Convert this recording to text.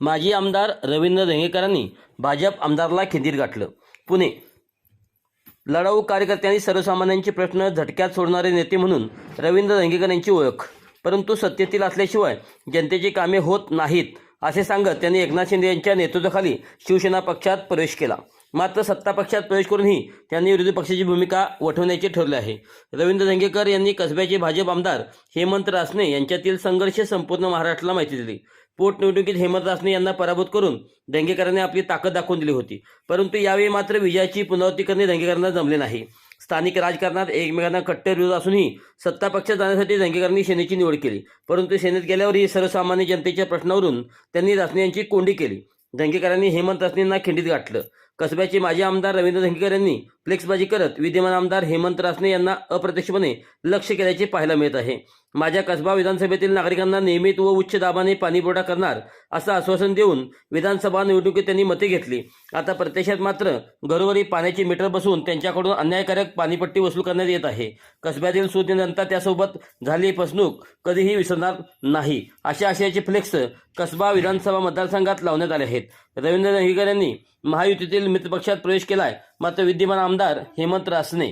माजी आमदार रवींद्र रेंगेकरांनी भाजप आमदारला खिंदीर गाठलं. पुणे. लढाऊ कार्यकर्त्यांनी सर्वसामान्यांचे प्रश्न झटक्यात सोडणारे नेते म्हणून रवींद्र रेंगेकर यांची ओळख. परंतु सत्तेतील असल्याशिवाय जनतेची कामे होत नाहीत असे सांगत त्यांनी एकनाथ शिंदे यांच्या नेतृत्वाखाली शिवसेना पक्षात प्रवेश केला. मात्र सत्ता पक्षात प्रवेश करूनही त्यांनी विरोधी पक्षाची भूमिका वठवण्याचे ठरले आहे. रवींद्र दंगेकर यांनी कसब्याचे भाजप आमदार हेमंत रासने यांच्यातील संघर्ष संपूर्ण महाराष्ट्राला माहिती दिली. पोटनिवडणुकीत हेमंत रासने यांना पराभूत करून दंगेकरांनी आपली ताकद दाखवून दिली होती. परंतु यावेळी मात्र विजयाची पुनरावृत्ती करणे दंगेकरांना जमले नाही. स्थानिक राजकारणात एकमेकांना कट्टर विरोध असूनही सत्ता पक्षात जाण्यासाठी दंगेकरांनी सेनेची निवड केली. परंतु सेनेत गेल्यावरही सर्वसामान्य जनतेच्या प्रश्नावरून त्यांनी रासने यांची कोंडी केली. दंगेकरांनी हेमंत रासनेंना खिंडीत गाठलं. कसब्याचे माजी आमदार रवींद्र दंगेकर यांनी फ्लेक्सबाजी करत विद्यमान आमदार हेमंत रासने यांना अप्रत्यक्षपणे लक्ष केल्याचे पाहायला मिळत आहे. माझ्या कसबा विधानसभेतील नागरिकांना नियमित व उच्च दाबाने पाणीपुरवठा करणार असं आश्वासन देऊन विधानसभा निवडणुकीत त्यांनी मते घेतली. आता प्रत्यक्षात मात्र घरोघरी पाण्याची मीटर बसवून त्यांच्याकडून अन्यायकारक पाणीपट्टी वसूल करण्यात येत आहे. कसब्यातील सुज्ञ त्यासोबत झाली फसवणूक कधीही विसरणार नाही अशा आशयाचे फ्लेक्स कसबा विधानसभा मतदारसंघात लावण्यात आले आहेत. रवींद्र दंगेकर यांनी महायुतीतील मित्रपक्षात प्रवेश केलाय. मात्र विद्यमान आमदार हेमंत रासने